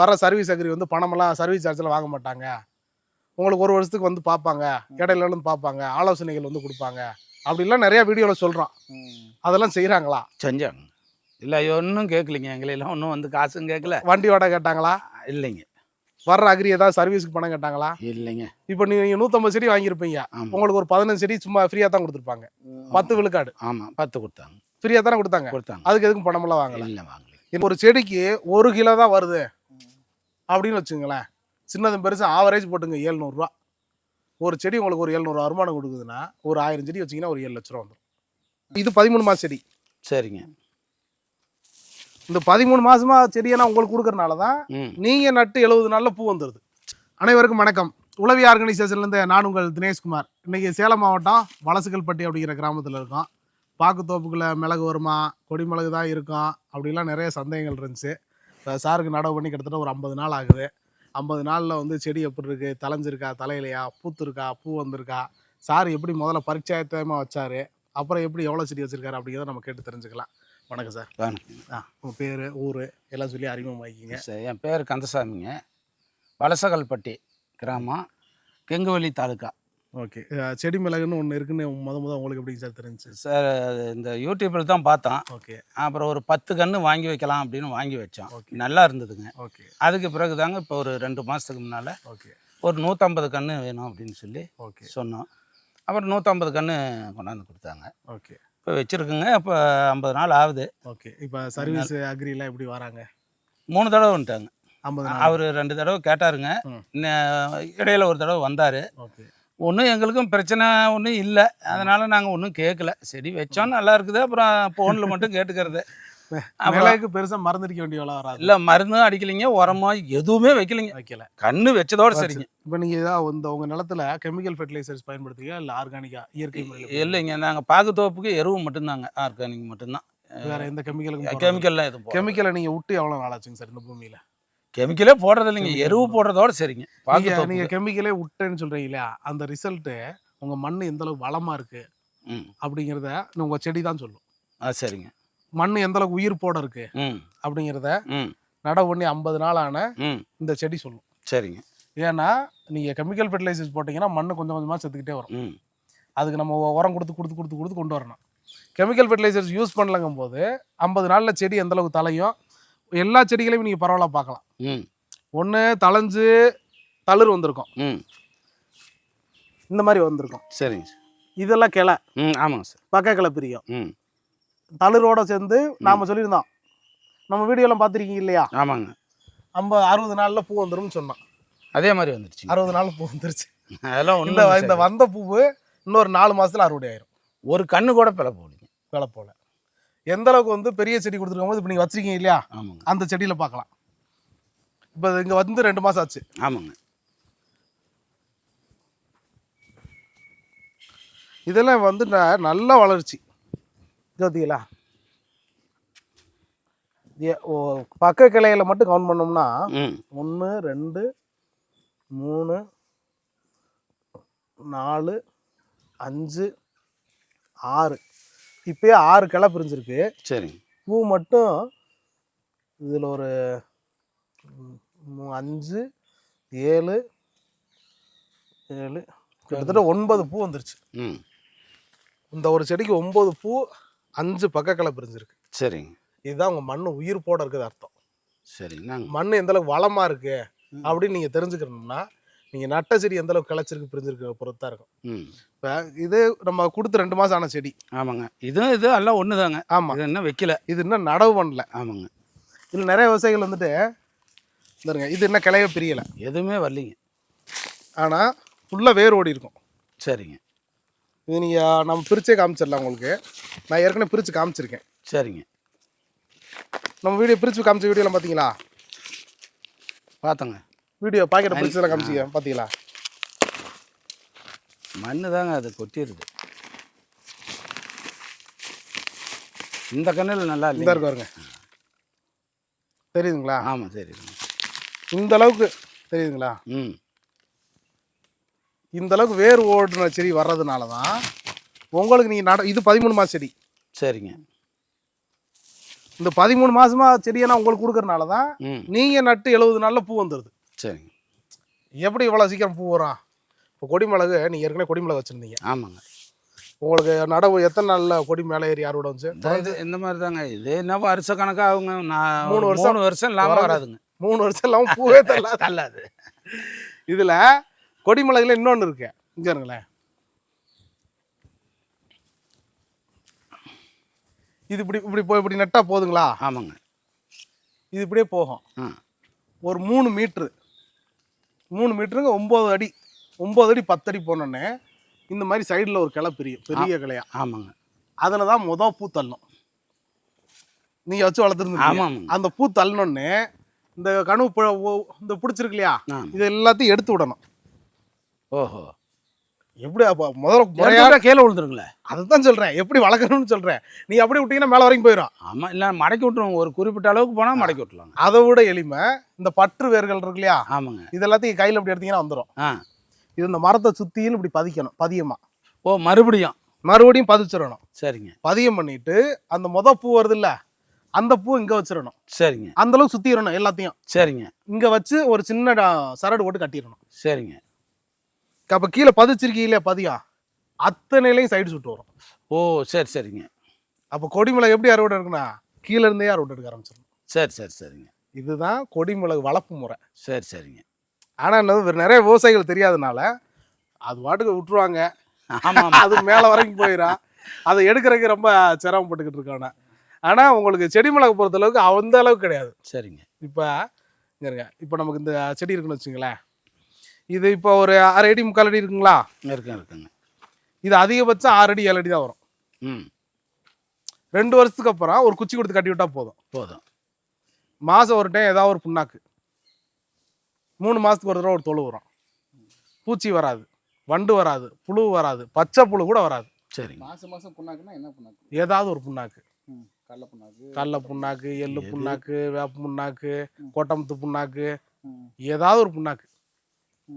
வர service agri வந்து பணமெல்லாம் சர்வீஸ் சார்ஜ்லாம் வாங்க மாட்டாங்க. உங்களுக்கு ஒரு வருஷத்துக்கு வந்து பார்ப்பாங்க இடையில வந்து பார்ப்பாங்க ஆலோசனைகள் வந்து கொடுப்பாங்க. அப்படிலாம் நிறைய வீடியோவில் சொல்கிறோம் அதெல்லாம் செய்கிறாங்களா செஞ்சாங்க. இல்லை ஒன்றும் கேட்கலிங்க எங்களையெல்லாம் ஒன்றும் வந்து காசும் கேட்கல வண்டி வாடகை கேட்டாங்களா? இல்லைங்க. வர்ற அக்ரி ஏதாவது சர்வீஸ்க்கு பணம் கேட்டாங்களா? இல்லைங்க. இப்போ நீங்கள் நூற்றம்பது செடி வாங்கியிருப்பீங்க. உங்களுக்கு ஒரு பதினஞ்சு செடி சும்மா ஃப்ரீயாக தான் கொடுத்துருப்பாங்க. பத்து விழுக்காடு. ஆமாம் பத்து கொடுத்தாங்க. ஃப்ரீயாக தானே கொடுத்தாங்க? கொடுத்தாங்க. அதுக்கு எதுக்கும் பணமெல்லாம் வாங்கல. இல்லை வாங்கல. ஒரு செடிக்கு ஒரு கிலோ தான் வருது. அப்படின்னு வச்சுங்களேன் சின்னதும் பெருசு ஆவரேஜ் போட்டுங்க ஏழ்நூறுரூவா ஒரு செடி உங்களுக்கு ஒரு எழுநூறு வருமானம் கொடுக்குதுன்னா ஒரு ஆயிரம் செடி வச்சீங்கன்னா ஒரு ஏழு லட்ச ரூபா வந்துடும் இது பதிமூணு மாத செடி. சரிங்க. இந்த பதிமூணு மாசமா செடியெல்லாம் உங்களுக்கு கொடுக்கறனால தான் ம். நீங்கள் நட்டு எழுபது நாளில் பூ வந்துடுது அனைவருக்கும் வணக்கம். உளவி ஆர்கனைசேஷன்லேருந்து நான் உங்கள் தினேஷ்குமார். இன்னைக்கு சேலம் மாவட்டம் வலசுகல்பட்டி அப்படிங்கிற கிராமத்தில் இருக்கோம். பாக்கு தோப்புக்குள்ளே மிளகு வருமா கொடி மிளகு தான் இருக்கும் அப்படிலாம் நிறைய சந்தேகங்கள் இருந்துச்சு. சாருக்கு நடவு பண்ணி கிட்டத்தட்ட ஒரு ஐம்பது நாள் ஆகுது. ஐம்பது நாளில் வந்து செடி எப்படி இருக்குது தலைஞ்சிருக்கா தலையிலையா பூத்துருக்கா? பூ வந்திருக்கா? சார் எப்படி முதல்ல பரிச்சயத்தமாக வச்சாரு? அப்புறம் எப்படி எவ்வளோ செடி வச்சிருக்காரு? அப்படிங்கிறத நம்ம கேட்டு தெரிஞ்சுக்கலாம். வணக்கம் சார். வணக்கம். ஆ உங்கள் பேர் ஊர் எல்லாம் சொல்லி அறிமுகமாக்கிங்க சரி என் பேர் கந்தசாமிங்க. வலசகல்பட்டி கிராமம் கெங்குவெளி தாலுக்கா. ஓகே. செடி மிளகுன்னு ஒன்று இருக்குன்னு முத முத உங்களுக்கு எப்படி சார் தெரிஞ்சுச்சு? சார் இந்த யூடியூப்பில் தான் பார்த்தோம் ஓகே. அப்புறம் ஒரு பத்து கன்று வாங்கி வைக்கலாம் அப்படின்னு வாங்கி வச்சோம். ஓகே. நல்லா இருந்ததுங்க. ஓகே. அதுக்கு பிறகு தாங்க இப்போ ஒரு ரெண்டு மாதத்துக்கு முன்னால் ஓகே. ஒரு நூற்றம்பது கன்று வேணும் அப்படின்னு சொல்லி ஓகே. சொன்னோம். அப்புறம் நூற்றம்பது கன்று கொண்டாந்து கொடுத்தாங்க. ஓகே. இப்போ வச்சுருக்குங்க. இப்போ ஐம்பது நாள் ஆகுது. ஓகே. இப்போ சர்வீஸ் அக்ரிலாம் எப்படி வராங்க? மூணு தடவை வந்துட்டாங்க. ஐம்பது அவர் ரெண்டு தடவை கேட்டாருங்க. இடையில ஒரு தடவை வந்தார். ஓகே. ஒன்றும் எங்களுக்கும் பிரச்சனை ஒன்றும் இல்லை. அதனால நாங்கள் ஒன்றும் கேட்கல செடி வச்சோம் நல்லா இருக்குது. அப்புறம் ஃபோனில் மட்டும் கேட்டுக்கிறது. மிளகுக்கு பெருசாக மருந்தடிக்க வேண்டிய வேலை வராது. இல்லை மருந்தும் அடிக்கலைங்க உரமா எதுவுமே வைக்கலைங்க. வைக்கல. கண்ணு வச்சதோட சரிங்க இப்போ நீங்கள் ஏதாவது இந்த உங்கள் நிலத்துல கெமிக்கல் ஃபெர்டிலைசர்ஸ் பயன்படுத்துறீங்க இல்லை ஆர்கானிக்கா இயற்கை இல்லைங்க நாங்கள் பாக்குத்தோப்புக்கு எருவு மட்டும்தாங்க. ஆர்கானிக் மட்டும்தான். வேற எந்த கெமிக்கலுக்கும் கெமிக்கல்லாம் எதுவும் கெமிக்கலை நீங்கள் விட்டு எவ்வளோ நாள் ஆச்சுங்க சார் இந்த பூமியில்? கெமிக்கலே போடுறது இல்லைங்க எருவு போடுறதோட சரிங்க. பாக்குத்தோப்பு நீங்கள் கெமிக்கலே விட்டேன்னு சொல்கிறீங்களா அந்த ரிசல்ட்டு உங்கள் மண் எந்த அளவுக்கு வளமாக இருக்குது ம். அப்படிங்கிறத உங்கள் செடி தான் சொல்லும். சரிங்க. மண் எந்த அளவுக்கு உயிர் போட இருக்கு அப்படிங்கிறத நடவு பண்ணி ஐம்பது நாள் ஆன இந்த செடி சொல்லும். சரிங்க. ஏன்னா நீங்கள் கெமிக்கல் ஃபெர்டிலைசர்ஸ் போட்டிங்கன்னா மண் கொஞ்சம் கொஞ்சமாக செத்துக்கிட்டே வரும். அதுக்கு நம்ம உரம் கொடுத்து கொடுத்து கொடுத்து கொடுத்து கொண்டு வரணும். கெமிக்கல் ஃபெர்டிலைசர்ஸ் யூஸ் பண்ணலங்கும் போது ஐம்பது நாளில் செடி எந்த அளவுக்கு தலையும் எல்லா செடிகளையும் நீங்கள் பரவாயில்ல பார்க்கலாம். ம். ஒன்று தளைஞ்சு தளிர் வந்திருக்கும். ம். இந்த மாதிரி வந்திருக்கும். சரிங்க சார். இதெல்லாம் கிளை. ம் ஆமாங்க சார். பக்க கிளை பிரியும். ம். தளிரோட சேர்ந்து நாம் சொல்லியிருந்தோம். நம்ம வீடியோலாம் பார்த்துருக்கீங்க இல்லையா? ஆமாங்க. ஐம்பது அறுபது நாளில் பூ வந்துரும்னு சொன்னோம். அதே மாதிரி வந்துருச்சு அறுபது நாள் பூ வந்துருச்சு. அதெல்லாம் இந்த இந்த வந்த பூவு இன்னொரு நாலு மாசத்துல அறுவடை ஆயிரும். ஒரு கண்ணு கூட பிழை போடுங்க வேலை போல எந்த அளவுக்கு வந்து பெரிய செடி கொடுத்துருக்கும் போது இப்போ நீங்கள் வச்சிருக்கீங்க இல்லையா? ஆமாங்க. அந்த செடியில் பார்க்கலாம் இப்போ இங்கே வந்து ரெண்டு மாதம் ஆச்சு. ஆமாங்க. இதெல்லாம் வந்து நல்ல வளர்ச்சி. பார்த்தீங்களா ஏ- ஓ, பக்க கிளையில மட்டும் கவுண்ட் பண்ணோம்னா ஒன்று ரெண்டு மூணு நாலு அஞ்சு ஆறு. இப்பயே ஆறு கிளை பிரிஞ்சிருக்கு. சரிங்க பூ மட்டும் இதில் ஒரு அஞ்சு ஏழு ஏழு கிட்டத்தட்ட ஒன்பது பூ வந்துருச்சு. ம். இந்த ஒரு செடிக்கு ஒம்பது பூ அஞ்சு பக்கக்கிளை பிரிஞ்சிருக்கு. சரிங்க இதுதான் உங்கள் மண் உயிர் போட இருக்குது அர்த்தம். சரிங்க மண் எந்த அளவுக்கு வளமாக இருக்கு அப்படின்னு நீங்கள் தெரிஞ்சுக்கணும்னா நீங்கள் நட்ட செடி எந்த அளவுக்கு கிளச்சிருக்கு பிரிஞ்சிருக்கு பொறுத்து இருக்கும். ம். இப்போ இது நம்ம கொடுத்து ரெண்டு மாதம் ஆன செடி. ஆமாங்க. இதுவும் இது எல்லாம் ஒன்று தாங்க ஆமாம் இது இன்னும் வைக்கல. இது இன்னும் நடவு பண்ணல. ஆமாங்க. இதில் நிறைய விவசாயிகள் வந்துட்டு இந்தருங்க இது இன்னும் கிளைய பிரியலை. எதுவுமே வரலைங்க. ஆனால் ஃபுல்லாக வேர் ஓடி இருக்கும். சரிங்க. இது நீங்கள் நம்ம பிரிச்சே காமிச்சிடலாம் உங்களுக்கு. நான் ஏற்கனவே பிரித்து காமிச்சிருக்கேன். சரிங்க. நம்ம வீடியோ பிரித்து காமிச்ச வீடியோலாம் பார்த்தீங்களா பார்த்தோங்க வீடியோ பாக்கெட்டை பிரிச்சதெல்லாம் காமிச்சிக்க பார்த்தீங்களா மண்ணு தாங்க அது கொட்டிடுது இந்த கண்ணில் நல்லா இல்லை இருக்கு பாருங்க. தெரியுதுங்களா? ஆமாம் சரிங்க இந்த அளவுக்கு தெரியுதுங்களா? ம். இந்த அளவுக்கு வேர் ஓடுன செடி வர்றதுனால தான் உங்களுக்கு நீங்கள் நட இது பதிமூணு மாத செடி. சரிங்க. இந்த பதிமூணு மாசமா செடியை நான் உங்களுக்கு கொடுக்கறனால தான் ம். நீங்க நட்டு எழுபது நாள்ல பூ வந்துடுது சரிங்க. எப்படி இவ்வளவு சீக்கிரம் பூ வரும்? இப்போ கொடிமிளகு நீங்க ஏற்கனவே கொடிமிளகு வச்சிருந்தீங்க. ஆமாங்க. உங்களுக்கு நடவு எத்தனை நாள்ல கொடி மேலே ஏறி யாரோட வந்துச்சு இந்த மாதிரி தாங்க இது என்ன வருஷ கணக்கா அவங்க நான் மூணு வருஷம். மூணு வருஷம் இல்லாமல் வராது. வராதுங்க. மூணு வருஷம் இல்லாம பூவே தரல தள்ளாது. இதுல கொடிமிளகுல இன்னொன்னு இருக்கு. இங்க இருங்களேன் இது இப்படி இப்படி போய் இப்படி நட்டா போதுங்களா? ஆமாங்க. இது இப்படியே போகும். ஒரு மூணு மீட்ரு. மூணு மீட்டருங்க ஒம்பது அடி ஒம்பது அடி பத்தடி போனோடனே இந்த மாதிரி சைடில் ஒரு கிளை பெரிய பெரிய கிளையா? ஆமாங்க. அதில் தான் முத பூ தள்ளணும் நீங்கள் வச்சு வளர்த்துருந்தீங்க ஆமாம் அந்த பூ தள்ளணுன்னே இந்த கனவு இந்த பிடிச்சிருக்கு இல்லையா? இது எல்லாத்தையும் எடுத்து விடணும். ஓஹோ. எப்படி அப்போ முதல்ல முறையா முறையாக கீழே விழுந்துருங்களே. அதை தான் சொல்கிறேன் எப்படி வளர்க்கணும்னு சொல்கிறேன் நீ அப்படி விட்டீங்கன்னா மேலே வரைக்கும் போயிடும் ஆமாம் இல்லை மடக்கி விட்டுருவோம். ஒரு குறிப்பிட்ட அளவுக்கு போனால் மடக்கி விட்டுலாங்க அதை விட எளிமை இந்த பற்று வேர்கள் இருக்கு இல்லையா? ஆமாங்க. இது எல்லாத்தையும் கையில் இப்படி எடுத்தீங்கன்னா வந்துடும் ஆ. இது இந்த மரத்தை சுற்றியும் இப்படி பதிக்கணும் பதியமா. ஓ மறுபடியும். மறுபடியும் பதிச்சிடணும். சரிங்க. பதியம் பண்ணிட்டு அந்த முத பூ வருது இல்ல அந்த பூ இங்க வச்சிடணும். சரிங்க. அந்த அளவுக்கு சுத்திடணும் எல்லாத்தையும். சரிங்க. இங்க வச்சு ஒரு சின்ன சரடு போட்டு கட்டிடணும். சரிங்க. அப்ப கீழே பதிச்சிருக்கீங்க இல்லையா பதியம் அத்தனையிலையும் சைடு சுட்டு வரும். ஓ சரி சரிங்க. அப்ப கொடிமிளகு எப்படி அறுவடை இருக்குன்னா கீழே இருந்தே அறுவடை எடுக்க ஆரம்பிச்சிடணும். சரி சரி சரிங்க. இதுதான் கொடிமிளகு வளர்ப்பு முறை. சரி சரிங்க. ஆனா என்னது நிறைய விவசாயிகள் தெரியாதனால அது பாட்டுக்கு விட்டுருவாங்க. ஆமாம் அது மேல வரைக்கும் போயிடும். அதை எடுக்கிறதுக்கு ரொம்ப சிரமப்பட்டுக்கிட்டு இருக்கானே ஆனா உங்களுக்கு செடி மிளகு பொறுத்த அளவுக்கு அந்த அளவுக்கு கிடையாது. சரிங்க. இப்போ இருங்க. இப்போ நமக்கு இந்த செடி இருக்குன்னு வச்சுங்களேன். இது இப்போ ஒரு அரை அடி முக்கால் அடி இருக்குங்களா? இருக்குங்க இருக்குங்க. இது அதிகபட்சம் ஆறு அடி ஏழு அடி தான் வரும். ம். ரெண்டு வருஷத்துக்கு அப்புறம் ஒரு குச்சி கொடுத்து கட்டி விட்டா போதும். போதும். மாதம் ஒரு டைம் ஏதாவது ஒரு புண்ணாக்கு. மூணு மாதத்துக்கு ஒரு தடவை ஒரு தொழு வரும். பூச்சி வராது வண்டு வராது புழு வராது பச்சை புழு கூட வராது. சரிங்க. மாசம் மாசம் புண்ணாக்குன்னா என்ன புண்ணாக்கு? ஏதாவது ஒரு புண்ணாக்கு. கடல புண்ணாக்கு கடல புண்ணாக்கு எள்ளு? புண்ணாக்கு வேப்ப புண்ணாக்கு கோட்டமுத்து புண்ணாக்கு ஏதாவது ஒரு புண்ணாக்கு.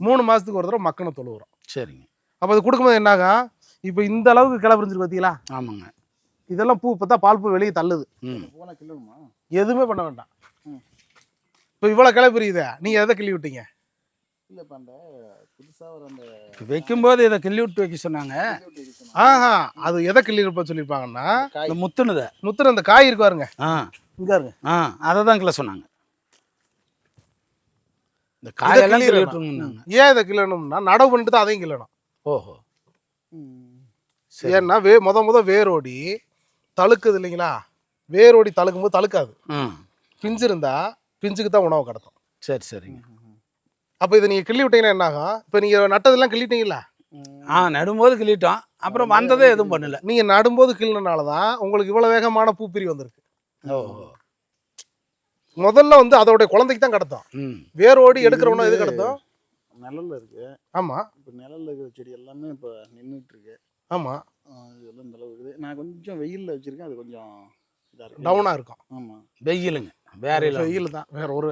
மூணு மாதத்துக்கு ஒரு தடவை மக்கின தொழு வரும் சரிங்க. அப்போ அது கொடுக்கும்போது என்னாகும் இப்போ இந்த அளவுக்கு கிளை பிரிஞ்சிருக்கு பார்த்தீங்களா ஆமாங்க. இதெல்லாம் பூ பார்த்தா பால் பூ வெளியே தள்ளுது. எதுவுமே பண்ண வேண்டாம். ம். இப்போ இவ்வளோ கிளை பிரியுதே நீங்கள் எதை கிள்ளி விட்டீங்க? வைக்கும்போது இதை கிள்ளி விட்டு வைக்க சொன்னாங்க. ஆஹா அது எதை கிள்ளி இருப்ப சொல்லியிருப்பாங்கன்னா? முத்துனதை. முத்துற அந்த காய் இருக்கு பாருங்க. ஆ. இங்க இருங்க ஆ அதை தான் கிள்ள சொன்னாங்க. இந்த காயெல்லாம். விட்டுருங்க ஏன் இதை கிள்ளணும்னா நடவு பண்ணிட்டு தான் அதையும் கிள்ளணும். ஓஹோ. ஏன்னா வே முத முத வேரோடி தழுக்குது இல்லைங்களா? வேரோடி தழுக்கும் போது தழுக்காது பிஞ்சு இருந்தா பிஞ்சுக்கு தான் உணவு கடத்தும். சரி சரிங்க. அப்போ இதை நீங்கள் கிள்ளி விட்டீங்கன்னா என்ன ஆகும்? இப்போ நீங்கள் நட்டதெல்லாம் கிள்ளிட்டீங்களா ஆ நடும்போது கிள்ளிட்டோம். அப்புறம் வந்ததே எதுவும் பண்ணல. நீங்கள் நடும்போது கிள்ளினால தான் உங்களுக்கு இவ்வளோ வேகமான பூப்பிரி வந்திருக்கு. ஓஹோ. முதல்ல வந்து அதோடைய குழந்தைக்கு தான் கடத்தும். வேரோடி எடுக்கிறவனா எது கடத்தும்? நிழல்ல இருக்கு. ஆமா. இப்ப நிழல்ல இருக்கிற செடி எல்லாமே இப்ப நின்றுட்டு இருக்கு. ஆமா. இதெல்லாம் இந்த அளவு இருக்குது. நான் கொஞ்சம் வெயில்ல வச்சிருக்கேன். அது கொஞ்சம் இதா இருக்கு. டவுனா இருக்கும். ஆமா. வெயிலுங்க. வேற இல்லை. வெயில் தான். வேற ஒரு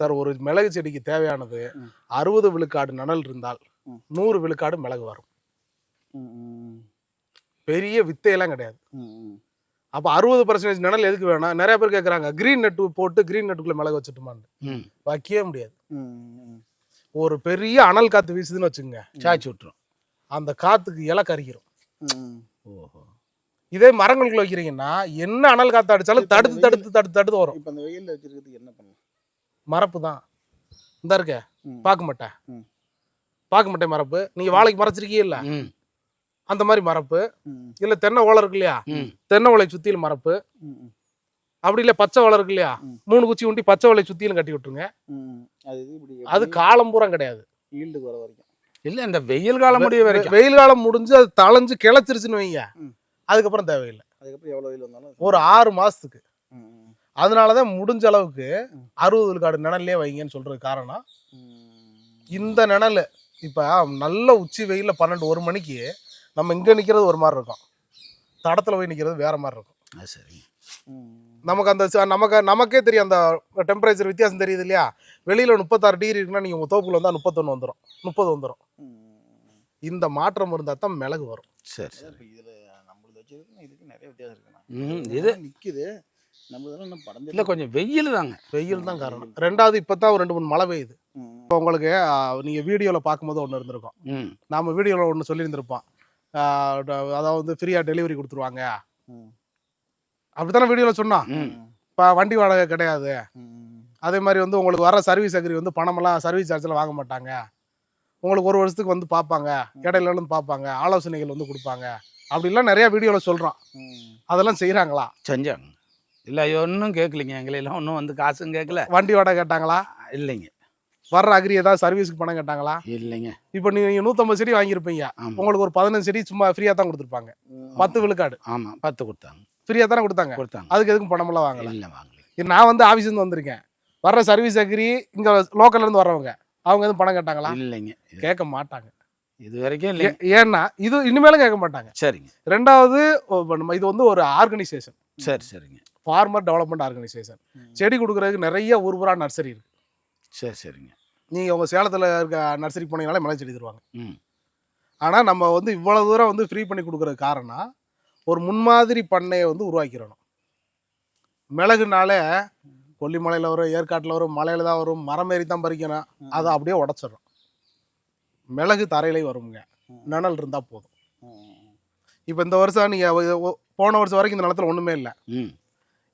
சார் ஒரு மிளகு செடிக்கு தேவையானது. அறுபது விழுக்காடு நனல் இருந்தால். நூறு விழுக்காடு மிளகு வரும். பெரிய வித்தையெல்லாம் கிடையாது. அப்போ அறுபது பர்சன்டேஜ் நிழல் எதுக்கு வேணும் நிறைய பேர் கேட்குறாங்க கிரீன் நெட் போட்டு கிரீன் நெட்டுக்குள்ள மிளகு வச்சுட்டுமான்னு. வைக்கவே முடியாது. ஒரு பெரிய அனல் காத்து வீசுதுன்னு வச்சுங்க சாய்ச்சி விட்டுரும். அந்த காத்துக்கு இலை கறிக்கிறோம். ஓஹோ. இதே மரங்களுக்குள்ள வைக்கிறீங்கன்னா என்ன அனல் காத்து அடிச்சாலும் தடுத்து தடுத்து தடுத்து தடுத்து வரும். இப்ப அந்த வெயில்ல வச்சிருக்கிறதுக்கு என்ன பண்ணலாம்? மரப்பு தான். இந்த இருக்க. பார்க்க மாட்டேன். பார்க்க மாட்டேன் மரப்பு. நீங்க வாழைக்கு மறைச்சிருக்கீங்க இல்ல அந்த மாதிரி மரப்பு. இல்ல தென்னை ஓலை இருக்கு இல்லையா? ம். தென்னை ஓலை சுத்தியில் மரப்பு. அப்படி இல்ல பச்சை ஓலை இருக்கு இல்லையா. மூணு குச்சி உண்டி பச்சை ஓலை சுத்தியிலும் கட்டி விட்டுருங்க. அது காலம் பூரா கிடையாது. வர வரைக்கும். இல்லை இந்த வெயில் காலம் முடிய வரைக்கும். வெயில் காலம் முடிஞ்சு அது தளைஞ்சு கிளச்சிருச்சுன்னு வைங்க. அதுக்கப்புறம் தேவையில்லை. அதுக்கப்புறம் எவ்வளவு வெயில் வந்தாலும் ஒரு ஆறு மாசத்துக்கு. அதனாலதான் முடிஞ்ச அளவுக்கு. அறுபது விழுக்காடு நிழல்லே வைங்கன்னு சொல்றது காரணம். இந்த நிழல் இப்போ நல்ல உச்சி வெயிலில் பன்னெண்டு ஒரு மணிக்கு நம்ம இங்கே நிற்கிறது ஒரு மாதிரி இருக்கும். தடத்தில் போய் நிற்கிறது வேற மாதிரி இருக்கும். அது ம். நமக்கு அந்த நமக்கு நமக்கே தெரியும் அந்த டெம்பரேச்சர் வித்தியாசம் தெரியுது இல்லையா? வெளியில் முப்பத்தாறு டிகிரி இருக்குன்னா நீங்கள் உங்கள் தோப்புக்குள்ள வந்தால் முப்பத்தொன்று வந்துடும் முப்பது வந்துடும் ம். இந்த மாற்றம் இருந்தால் தான் மிளகு வரும். சரி சரி. இப்ப இதுல நம்மளுது வச்சிருக்கு இதுக்கு நிறைய வித்தியாசம் இருக்குண்ணா ம் இது நிக்குது. நம்ம இதெல்லாம் இன்னும் படம் இல்லை கொஞ்சம் வெயில் தாங்க. வெயில் தான் காரணம். ரெண்டாவது இப்போ தான் ஒரு ரெண்டு மூணு மழை பெய்யுது. இப்போ உங்களுக்கு ஆ, நீங்க வீடியோவில் பார்க்கும்போது ஒன்று இருந்திருக்கும். ம். நாம வீடியோவில் ஒன்று சொல்லியிருந்திருப்போம். அதாவது வந்து ஃப்ரீயாக டெலிவரி கொடுத்துருவாங்க. ம். அப்படித்தானே வீடியோவில் சொன்னோம்? ம். இப்போ வண்டி வாடகை கிடையாது. ம். அதே மாதிரி வந்து உங்களுக்கு வர சர்வீஸ் அக்ரி வந்து பணமெல்லாம் சர்வீஸ் சார்ஜில் வாங்க மாட்டாங்க. உங்களுக்கு ஒரு வருஷத்துக்கு வந்து பார்ப்பாங்க இடையில வந்து பார்ப்பாங்க ஆலோசனைகள் வந்து கொடுப்பாங்க. அப்படிலாம் நிறைய வீடியோவில் சொல்கிறோம் ம். அதெல்லாம் செய்கிறாங்களா செஞ்சாங்க. இல்லை ஒன்றும் கேட்கலிங்க எங்களையெல்லாம் ஒன்றும் வந்து காசும் கேட்கல வண்டி வாடகை கேட்டாங்களா? இல்லைங்க. வர்ற அக்ரி ஏதாவது சர்வீஸ்க்கு பணம் கேட்டாங்களா? இல்லைங்க. இப்போ நீங்கள் நூற்றம்பது செடி வாங்கியிருப்பீங்க. உங்களுக்கு ஒரு பதினஞ்சு செடி சும்மா ஃப்ரீயாக தான் கொடுத்துருப்பாங்க. பத்து விழுக்காடு. ஆமாம் பத்து கொடுத்தாங்க. ஃப்ரீயாக தானே கொடுத்தாங்க? கொடுத்தாங்க. அதுக்கு எதுக்கும் பணமெல்லாம் வாங்கல. இல்லை வாங்கல. நான் வந்து ஆஃபீஸ்லேருந்து வந்திருக்கேன். வர்ற சர்வீஸ் அக்ரி இங்கே லோக்கல்லேருந்து வர்றவங்க அவங்க எதுவும் பணம் கேட்டாங்களா? இல்லைங்க. கேட்க மாட்டாங்க. இது வரைக்கும் இல்லைங்க. ஏ- ஏன்னா இது இனிமேலும் கேட்க மாட்டாங்க. சரிங்க. ரெண்டாவது இது வந்து ஒரு ஆர்கனைசேஷன் சரி சரிங்க. Farmer development organisation. செடி கொடுக்குறதுக்கு நிறைய ஊர்புறா நர்சரி இருக்கு. சரி சரிங்க. நீங்கள் உங்கள் சேலத்தில் இருக்க நர்சரி போனீங்கனாலே மிளகு செடி தருவாங்க. ஆனால் நம்ம வந்து இவ்வளோ தூரம் வந்து ஃப்ரீ பண்ணி கொடுக்குறது காரணம் ஒரு முன்மாதிரி பண்ணையை வந்து உருவாக்கிடணும். மிளகுனாலே கொல்லிமலையில் வரும் ஏற்காட்டில் வரும் மலையில் தான் வரும் மரம் ஏறி தான் பறிக்கணும். அதை அப்படியே உடச்சிடணும். மிளகு தரையிலே வருங்க. நிழல் இருந்தால் போதும். இப்போ இந்த வருஷம் நீங்கள் போன வருஷம் வரைக்கும் இந்த நிலத்துல ஒன்றுமே இல்லை.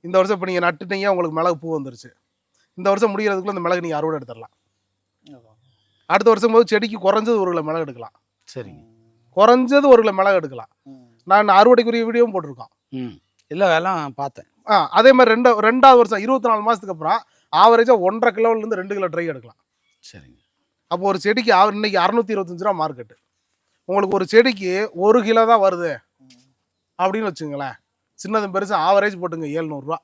இந்த வருஷம் இப்போ நீங்கள் நட்டுட்டீங்க உங்களுக்கு மிளகு பூ வந்துருச்சு. இந்த வருஷம் முடிகிறதுக்குள்ள இந்த மிளகு நீங்கள் அறுவடை எடுத்துடலாம். அடுத்த வருஷம் போது செடிக்கு குறைஞ்சது ஒரு கிலோ மிளகு எடுக்கலாம். சரிங்க. குறைஞ்சது ஒரு கிலோ மிளகு எடுக்கலாம். நான் அறுவடைக்குரிய வீடியோவும் போட்டிருக்கோம். இல்லை வேலாம் பார்த்தேன். ஆ அதே மாதிரி ரெண்டு ரெண்டாவது வருஷம் இருபத்தி நாலு மாதத்துக்கு அப்புறம் ஆவரேஜாக ஒன்றரை கிலோலேருந்து ரெண்டு கிலோ ட்ரை எடுக்கலாம். சரிங்க. அப்போ ஒரு செடிக்கு ஆவ- இன்னைக்கு அறநூற்றி இருபத்தஞ்சு ரூபா மார்க்கெட்டு உங்களுக்கு ஒரு செடிக்கு ஒரு கிலோ தான் வருது. அப்படின்னு வச்சுங்களேன் சின்னதும் பெருசும் ஆவரேஜ் போட்டுங்க ஏழ்நூறுரூவா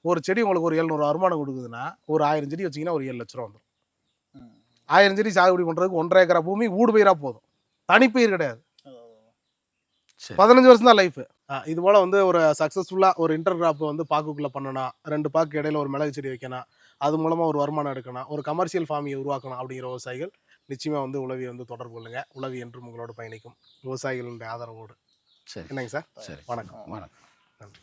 ஒரு செடி உங்களுக்கு ஒரு எழுநூறு வருமானம் கொடுக்குதுன்னா ஒரு ஆயிரம் செடி வச்சிங்கன்னா ஒரு ஏழு லட்ச ரூபா வந்துடும். ஆயிரம் செடி சாகுபடி பண்ணுறதுக்கு ஒன்றரை ஏக்கரா பூமி ஊடு பயிரா போதும். தனிப்பயிர் கிடையாது. பதினஞ்சு வருஷம் தான் லைஃப் இது போல் வந்து ஒரு சக்ஸஸ்ஃபுல்லாக ஒரு இன்டர் கிராப் வந்து பாக்குக்குள்ளே பண்ணணும் ரெண்டு பாக்கு இடையில ஒரு மிளகு செடி வைக்கணும் அது மூலமாக ஒரு வருமானம் எடுக்கணும் ஒரு கமர்ஷியல் ஃபார்மியை உருவாக்கணும் அப்படிங்கிற விவசாயிகள் நிச்சயமாக வந்து உளவி வந்து தொடர்பு கொள்ளுங்க. உளவி என்றும் உங்களோட பயணிக்கும். விவசாயிகளுடைய ஆதரவோடு. சரி. என்னங்க சார்? சரி. வணக்கம். வணக்கம். நன்றி